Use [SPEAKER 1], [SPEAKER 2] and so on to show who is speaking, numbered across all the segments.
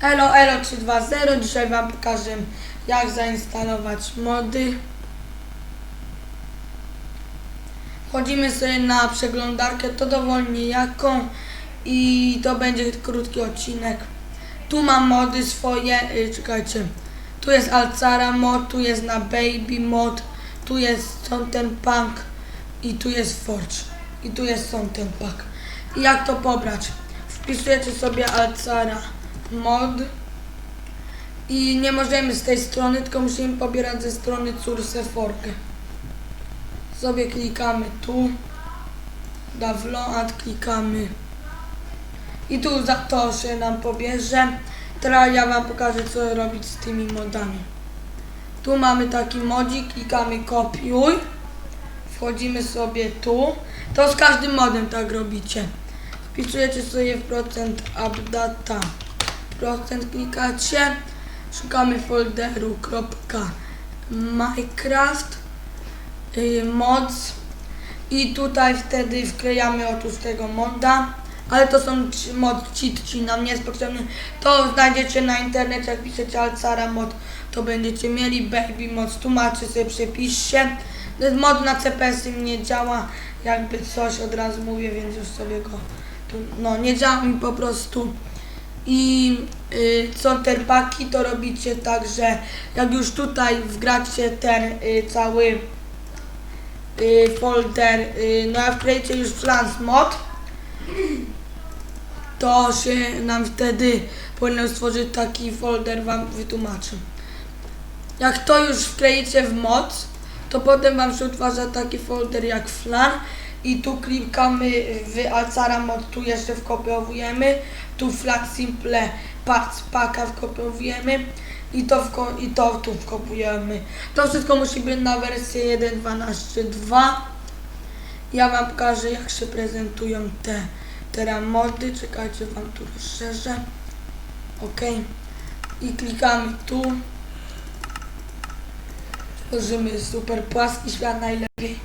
[SPEAKER 1] Elo Elo 320 Dzisiaj Wam pokażę jak zainstalować mody. Wchodzimy sobie na przeglądarkę, to dowolnie jaką i to będzie krótki odcinek. Tu mam mody swoje, y, czekajcie. Tu jest Alcara mod, tu jest na Baby mod Tu jest ten Punk i tu jest Forge. I tu jest ten Pack I jak to pobrać? Wpisujecie sobie Alcara mod i nie możemy z tej strony, tylko musimy pobierać ze strony Curseforkę. Sobie klikamy tu, download, klikamy i tu za to się nam pobierze. Teraz ja Wam pokażę co robić z tymi modami. Tu mamy taki modzik, klikamy kopiuj, wchodzimy sobie tu. To z każdym modem tak robicie. Wpisujecie sobie w procent updata procent klikacie, szukamy folderu .minecraft y, mods i tutaj wtedy wklejamy otóż tego moda, ale to są mod cheat, czyli nam nie jest potrzebny. To znajdziecie na internecie, jak piszecie Alcara mod, to będziecie mieli. Baby mod, tłumaczy sobie, przepiszcie. Mod na CPS nie działa, jakby coś od razu mówię, więc już sobie go tu, no nie działa mi po prostu i y, są te paki, to robicie tak, że jak już tutaj wgracie ten y, cały y, folder, y, no jak wklejecie już Flans mod, to się nam wtedy powinno stworzyć taki folder, wam wytłumaczę. Jak to już wkleicie w moc, to potem wam się utwarza taki folder jak flan i tu klikamy w Alcara mod, tu jeszcze wkopiowujemy, tu flat simple parts packa wkopiowujemy i to, wko, i to tu wkopujemy. To wszystko musi być na wersję 1.12.2. Ja wam pokażę jak się prezentują te teraz mody. Czekajcie, wam tu rozszerzę. Ok. I klikamy tu. Tworzymy super płaski świat najlepiej.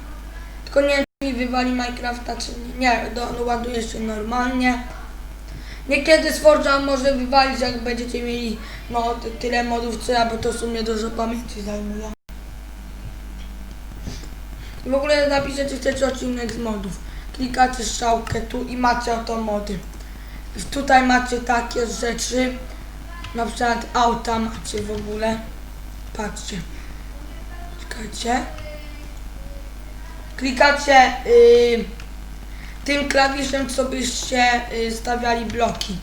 [SPEAKER 1] Tylko nie mi wywali Minecrafta, czy nie. Do, no, ładuje się normalnie. Niekiedy z może wywalić, jak będziecie mieli no, ty- tyle modów co ja, bo to w sumie dużo pamięci zajmuje. I w ogóle napiszecie, chcecie odcinek z modów. Klikacie strzałkę tu i macie oto mody. Tutaj macie takie rzeczy, na przykład auta macie w ogóle. Patrzcie. Czekajcie. Klikacie y, tym klawiszem, co byście y, stawiali bloki.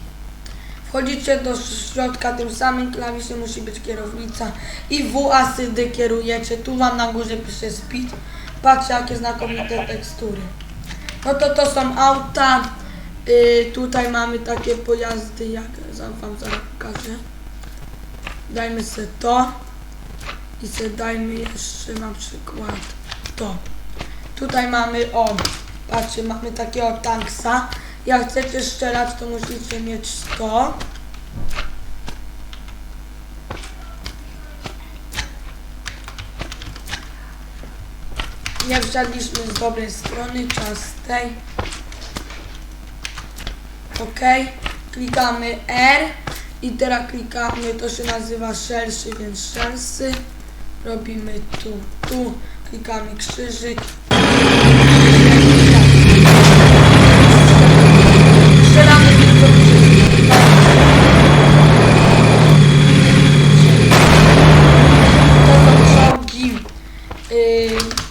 [SPEAKER 1] Wchodzicie do środka tym samym klawiszem, musi być kierownica i W asydy kierujecie. Tu wam na górze pisze speed. Patrzcie jakie znakomite tekstury. No to to są auta. Y, tutaj mamy takie pojazdy, jak wam zaraz pokażę. Dajmy sobie to. I sobie dajmy jeszcze na przykład to. Tutaj mamy o, patrzcie, mamy takiego tanksa. Jak chcecie strzelać, to musicie mieć 100. Nie wsiadliśmy z dobrej strony, czas tej. OK. Klikamy R i teraz klikamy, to się nazywa szerszy, więc szerszy. Robimy tu, tu, klikamy krzyżyk.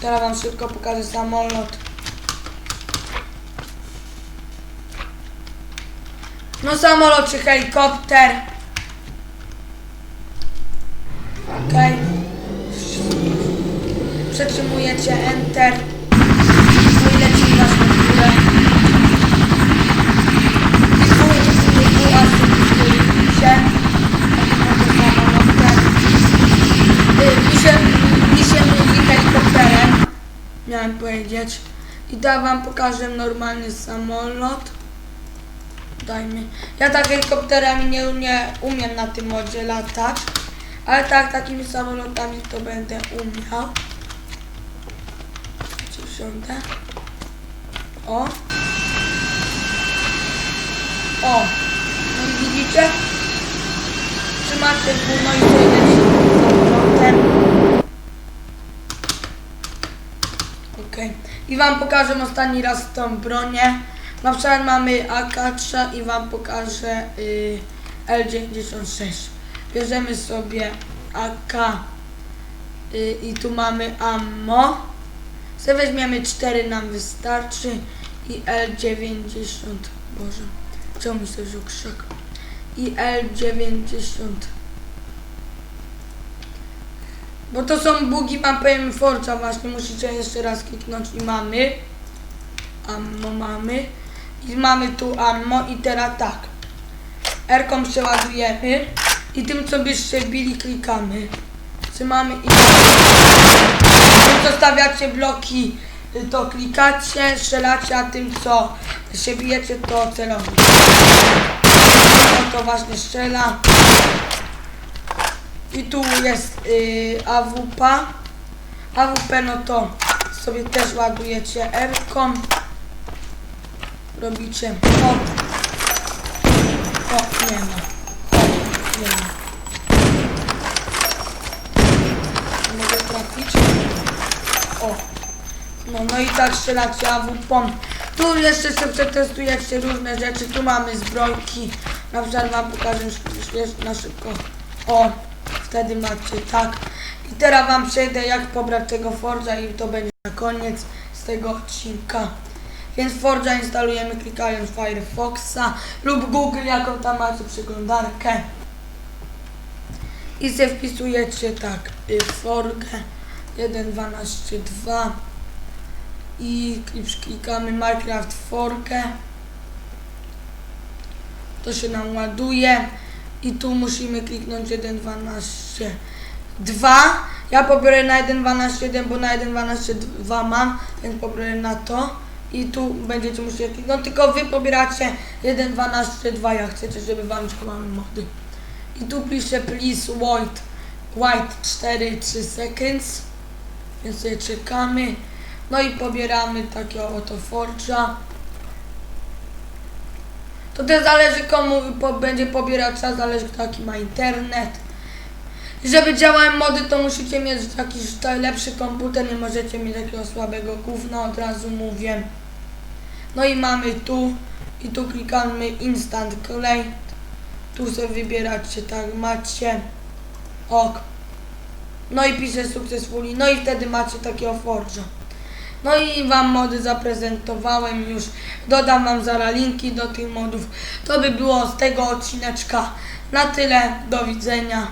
[SPEAKER 1] Teraz wam szybko pokażę samolot. No samolot czy helikopter. Okej. Przetrzymujecie Enter. No i leci was na górę. I tu, i tu asygnujecie. Samolotem. Y, Mi się, mi się mówi helikopterem. Miałem powiedzieć. I teraz wam pokażę normalny samolot. Dajmy. Ja tak helikopterami nie, nie umiem na tym modzie latać. Ale tak, takimi samolotami to będę umiał. Czy wsiądę? O. O. No i widzicie? macie tu, no i przejdziecie z powrotem. Okej. I wam pokażę ostatni raz tą bronię. Na przykład mamy AK3 i wam pokażę y, L96. Bierzemy sobie AK y, i tu mamy ammo. Se weźmiemy 4 nam wystarczy i L90. Boże, czemu mi się krzak? I L90. Bo to są bugi, powiem Forza właśnie, musicie jeszcze raz kliknąć i mamy. Ammo mamy. I mamy tu ammo i teraz tak. R-ką przeładujemy i tym co byście bili klikamy. Trzymamy i tym co stawiacie bloki to klikacie, strzelacie, a tym co się bijecie to celownik. No to właśnie strzela. I tu jest y, AWP. AWP no to sobie też ładujecie R-ką. Robicie hop. O, nie ma. Hop, nie ma. Mogę trafić? O. No, no i tak strzelacie AWP. Tu jeszcze sobie przetestujecie różne rzeczy. Tu mamy zbrojki. Na przykład wam pokażę na szybko. O, wtedy macie tak. I teraz wam przejdę jak pobrać tego Forza i to będzie na koniec z tego odcinka. Więc Forza instalujemy klikając Firefoxa lub Google, jaką tam macie przeglądarkę. I se wpisujecie tak, y, Forge 1.12.2 i klik- klikamy Minecraft Forge. To się nam ładuje i tu musimy kliknąć 1.12.2. Ja pobiorę na 1.12.1, bo na 1.12.2 mam, więc pobiorę na to. I tu będziecie musieli kliknąć, tylko wy pobieracie 1.12.2, jak chcecie, żeby wam działały mody. I tu pisze please wait, wait 4-3 seconds. Więc czekamy. No i pobieramy takiego oto Forge'a. To też zależy komu będzie pobierać czas, zależy kto jaki ma internet. Żeby działały mody, to musicie mieć jakiś lepszy komputer, nie możecie mieć takiego słabego gówna, od razu mówię. No i mamy tu, i tu klikamy Instant Collect. Tu sobie wybieracie, tak macie. Ok. No i pisze Successfully, no i wtedy macie takiego Forge'a. No i Wam mody zaprezentowałem już. Dodam Wam zaraz linki do tych modów. To by było z tego odcineczka. Na tyle. Do widzenia.